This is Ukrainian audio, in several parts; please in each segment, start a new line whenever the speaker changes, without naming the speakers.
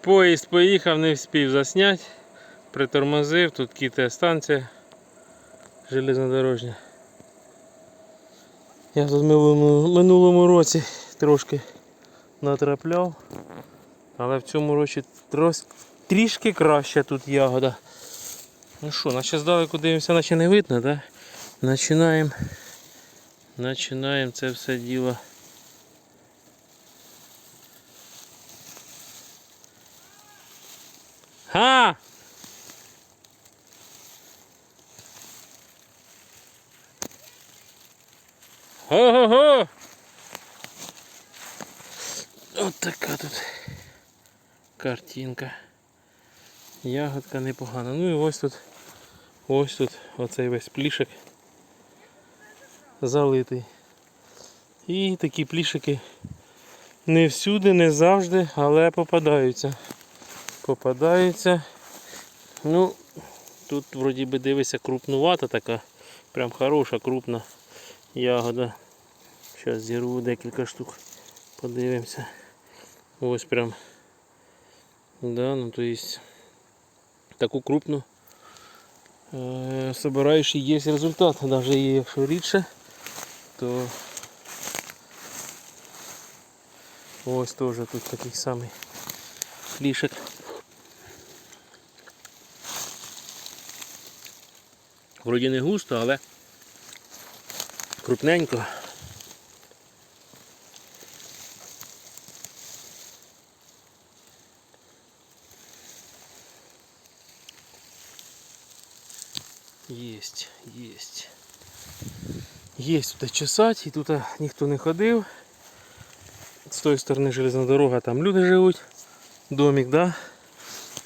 Поїзд поїхав, не встиг засняти. Притормозив, тут кіта станція железнодорожня. Я тут в минулому, році трошки натрапляв. Але в цьому році трос, трішки краще тут ягода. Ну що, наче здалеку дивимося, наче не видно, да? Починаємо. Починаємо це все діло. Ха! Го-го-го! От така тут картинка. Ягодка непогана. Ну і ось тут, ось тут оцей весь плішик залитий. І такі плішики не всюди, не завжди, але попадаються. Попадаються. Ну, тут вроді би дивися крупнувата така, прям хороша, крупна ягода. Зараз зірву декілька штук. Подивимося. Ось прям. Да, ну то есть таку крупну е, собираєш і є результат. Навіть якщо рідше, то ось теж тут такий самий флішик. Вроді не густо, але крупненько. Єсть, єсть. Єсть тут чесать, і тут ніхто не ходив. З тої сторони железна дорога, там люди живуть. Домик, да?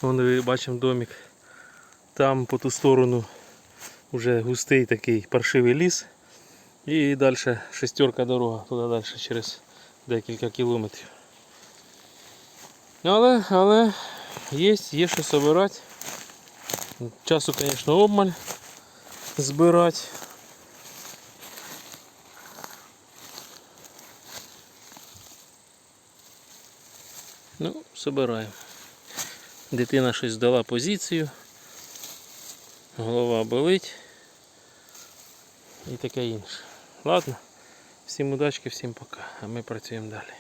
Вон бачимо домик. Там по ту сторону вже густий такий паршивий ліс. І далі шестерка дорога, туди далі через декілька кілометрів. Але, але є, є що збирати. Часу, звісно, обмаль збирати. Ну, собираємо. Дитина щось здала позицію. Голова болить і таке інше. Ладно, всім удачки, всім пока. А ми працюємо далі.